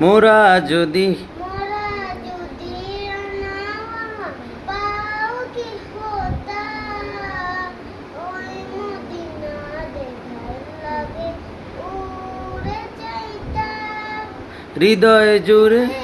মোরা যদি হৃদয় জুড়ে